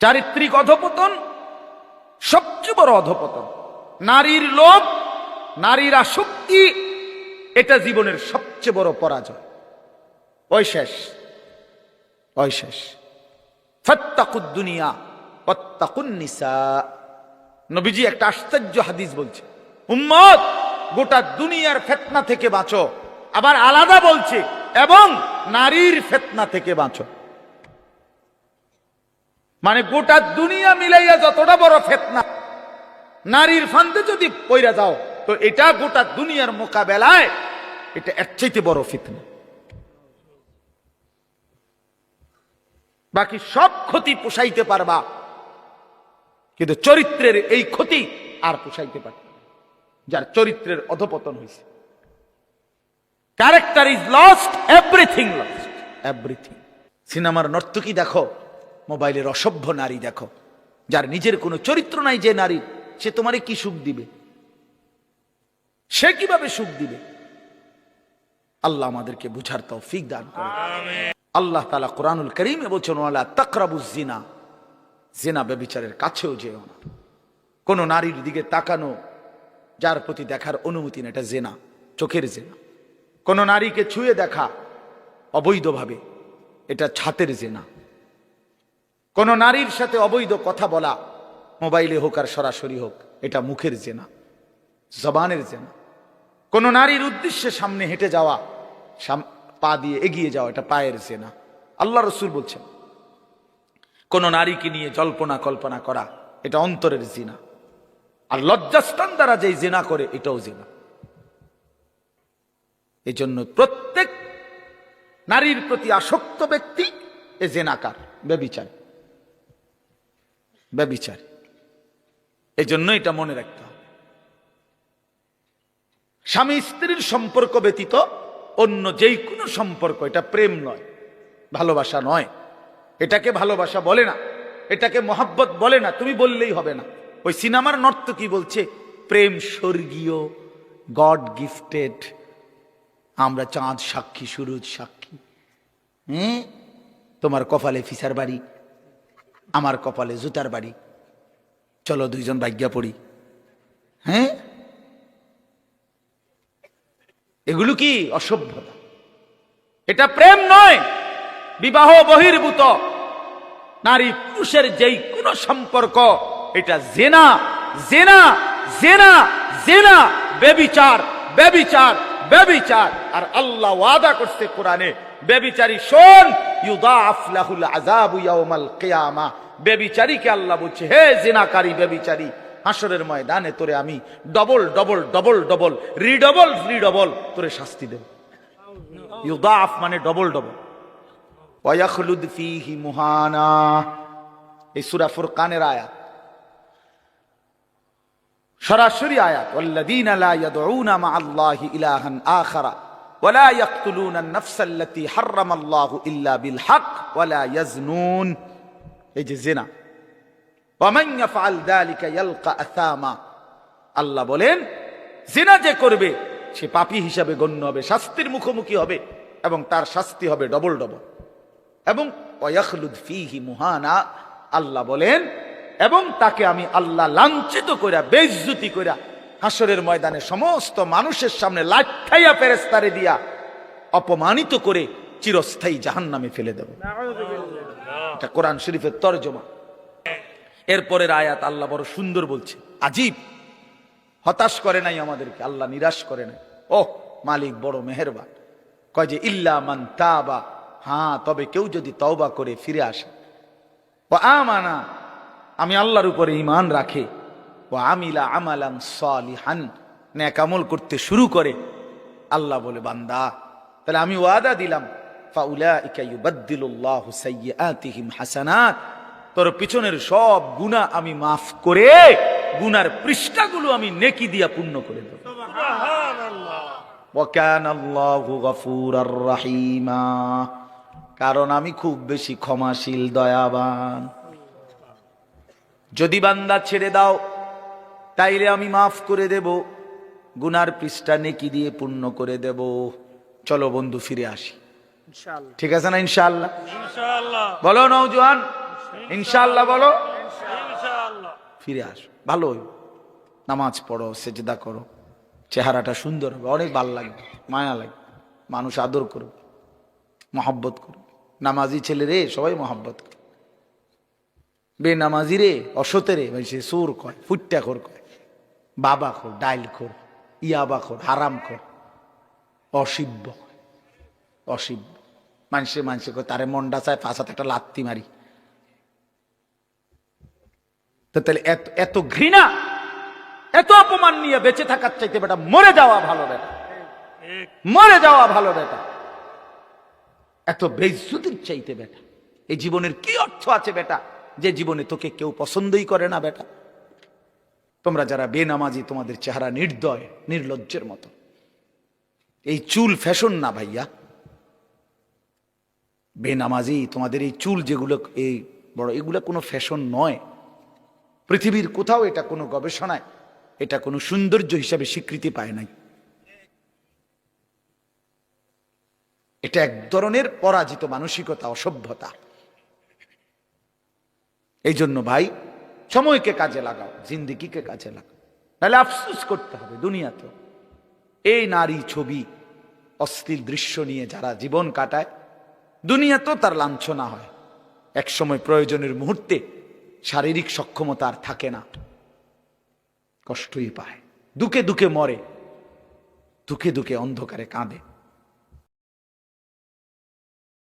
চারিত্রিক অধপতন, সবচেয়ে বড় অধপতন। নারীর লোভ, নারীর আসক্তি, এটা জীবনের সবচেয়ে বড় পরাজয়। ওই শেষ ওই শেষ। ফত্তাকুদ দুনিয়া নবীজি একটা আশ্চর্য হাদিস বলছে, উম্মত, গোটা দুনিয়ার ফেতনা থেকে বাঁচো। আবার আলাদা বলছে, এবং নারীর ফেতনা থেকে বাঁচো। মানে গোটা দুনিয়া মিলাইয়া যতটা বড় ফেতনা, নারীর ফান্দে যদি পইরা যাও, তো এটা গোটা দুনিয়ার মোকাবেলায় এটা এর চাইতে বড় ফিতনা বাকি সব ক্ষতি পোষাইতে পারবা, কিন্তু চরিত্রের এই ক্ষতি আর পোষাইতে পারবে। যার চরিত্রের অধপতন হয়েছে character is lost everything lost everything সিনেমার নর্তকী দেখো মোবাইলের অসভ্য নারী দেখো। যার নিজের কোনো চরিত্র নাই যে নারী সে তোমারে কি সুখ দিবে? সে কীভাবে সুখ দিবে? আল্লাহ আমাদেরকে বুঝার তৌফিক দান করে আল্লাহ তালা কোরআনুল করিমে বলছেন ওয়ালা তাকরাবুজ জিনা জেনা ব্যবিচারের কাছেও যেও না। কোন নারীর দিকে তাকানো যার প্রতি দেখার অনুমতি না এটা জেনা চোখের জেনা। কোন নারীকে ছুঁয়ে দেখা অবৈধভাবে এটা ছাতের জেনা। কোন নারীর সাথে অবৈধ কথা বলা, মোবাইলে হোক আর সরাসরি হোক, এটা মুখের জেনা, জবানের জেনা। কোন নারীর উদ্দেশ্যে সামনে হেঁটে যাওয়া পা দিয়ে এগিয়ে যাওয়া, এটা পায়ের জেনা। আল্লাহ রসুল বলছেন, কোন নারীকে নিয়ে জল্পনা কল্পনা করা, এটা অন্তরের জিনা। আর লজ্জাস্থান দ্বারা যেই জেনা করে, এটাও জেনা। এই জন্য প্রত্যেক নারীর প্রতি আসক্ত ব্যক্তি এ জেনাকার, ব্যবিচার। ব্যবিচার। এই জন্য এটা মনে রাখতে হবে। স্বামী স্ত্রীর সম্পর্ক ব্যতীত অন্য যেই কোনো সম্পর্ক, এটা প্রেম নয়, ভালোবাসা নয়। এটাকে ভালোবাসা বলে না, এটাকে মহাব্বত বলে না, তুমি বললেই হবে না। ওই সিনেমার নর্ত কি বলছে? প্রেম স্বর্গীয়, গড গিফটেড, আমরা চাঁদ সাক্ষী, সুরুজ সাক্ষী। হ্যাঁ তোমার কপালে ফিসার বাড়ি। আমার কপালে জুতার বাড়ি। চলো দুইজন ভাগ্যা পড়ি। হ্যাঁ? এগুলো কি অসভ্যতা? এটা প্রেম নয়, বিবাহ বহির্ভূত। নারী পুরুষের যেই কোন সম্পর্ক, এটা জেনা জেনা জেনা জেনা, বেবিচার বেবিচার। বেবিচার। আর আল্লাহ ওয়াদা করছে কোরআনে, বেবিচারি শোন ইউদাফ লাহুল আযাবু ইয়াউমাল কিয়ামা। বেবিচারীকে আল্লাহ বলছে, হে জেনাকারী বেবিচারী হাসরের ময়দানে তোরে আমি ডবল ডবল ডবল ডবল রিডবল রিডবল তোরে শাস্তি দেব। ইউদাফ মানে ডবল ডবল ওয়াখলুদ ফিহি মুহানা। এই সূরা ফুরকানের আয়াত। সরাসরি আয়াত ওয়াল্লাযীনা লা ইয়াদউনা মা আল্লাহি ইলাহান আখারা ولا يقتلون النفس التي حرم الله إلا بالحق ولا يزنون এই যে জিনা ومن يفعل ذلك يلقى أثاما আল্লাহ বলেন জিনা যে করবে সে পাপী হিসাবে গণ্য হবে শাস্তির মুখোমুখি হবে এবং তার শাস্তি হবে ডবল ডবল এবং ওয়াখলুদ ফিহি মুহানা আল্লাহ বলেন এবং তাকে আমি আল্লাহ লাঞ্ছিত কইরা বেজ্জুতি কইরা হাসরের ময়দানে সমস্ত মানুষের সামনে লাঠাইয়া পেরেস্তারে দিয়া অপমানিত করে চিরস্থায়ী জাহান্নামে ফেলে দেব। এটা কোরআন শরীফের তর্জমা। এরপরের আয়াত আল্লাহ বড় সুন্দর বলছে। আজীব। হতাশ করে নাই আমাদেরকে, আল্লাহ নিরাশ করে নাই। ও মালিক বড় মেহেরবান। কয় যে, ইল্লা মান তাবা। হ্যাঁ তবে কেউ যদি তওবা করে ফিরে আসে। ও আমানা আমি আল্লাহর উপরে ইমান রাখে। ও আমিলা আমালান সালিহান। ন্যাক আমল করতে শুরু করে। আল্লাহ বলে বান্দা তাহলে আমি ওয়াদা দিলাম হাসানাত। তোর পিছনের সব গুনাহ আমি মাফ করে গুনার পৃষ্ঠাগুলো আমি নেকি দিয়া পূর্ণ করে দেব। কারণ আমি খুব বেশি ক্ষমাশীল দয়াবান। যদি বান্দা ছেড়ে দাও তাইলে আমি মাফ করে দেব। গুনার পৃষ্ঠা নেকি দিয়ে পূর্ণ করে দেব। চলো বন্ধু ফিরে আসি। ঠিক আছে না ইনশাল্লাহ ইনশাআল্লাহ। বলো নৌজওয়ান ইনশাল্লাহ বলো। ফিরে আস। ভালো নামাজ পড়ো সেজদা করো। চেহারাটা সুন্দর হবে অনেক ভালো লাগবে মায়া লাগবে। মানুষ আদর করবে মহাব্বত করবে। নামাজি ছেলে রে সবাই মহাব্বত করে। বে নামাজি রে অসতে রে মানে সে সুর কয় ফুট্টা খোর কয় বাবা খোর ডাইল খোর ইয়াবা খোর হারাম খোর অসিব্য অসিব্য। মানুষে মানুষে কয়, তারে মন্ডা চায় ফাঁসাতে একটা লাত্তি মারি। তো তাহলে এত এত ঘৃণা, এত অপমান নিয়ে বেঁচে থাকার চাইতে বেটা মরে যাওয়া ভালো বেটা। মরে যাওয়া ভালো বেটা। এত বেজ্জতির চাইতে বেটা। এই জীবনের কি অর্থ আছে বেটা? যে জীবনে তোকে কেউ পছন্দই করে না বেটা। তোমরা যারা বেনামাজি, তোমাদের চেহারা নির্দয়, নির্লজ্জের মতো। এই চুল ফ্যাশন না ভাইয়া। বেনামাজি, তোমাদের এই চুল যেগুলো, এই বড়, এগুলো কোনো ফ্যাশন নয়। পৃথিবীর কোথাও এটা কোনো গবেষণায়, এটা কোনো সৌন্দর্য হিসাবে স্বীকৃতি পায় নাই। এটা এক ধরনের পরাজিত মানসিকতা, অসভ্যতা। এই জন্য ভাই, সময়কে কাজে লাগাও, জিন্দিগিকে কাজে লাগাও। তাহলে আফসুস করতে হবে দুনিয়াতে। এই নারী ছবি, অশ্লীল দৃশ্য নিয়ে যারা জীবন কাটায়, দুনিয়াতেও তার লাঞ্ছনা হয়। এক সময় প্রয়োজনের মুহূর্তে শারীরিক সক্ষমতা আর থাকে না। কষ্টই পায়। দুকে দুকে মরে, দুকে দুকে অন্ধকারে কাঁদে।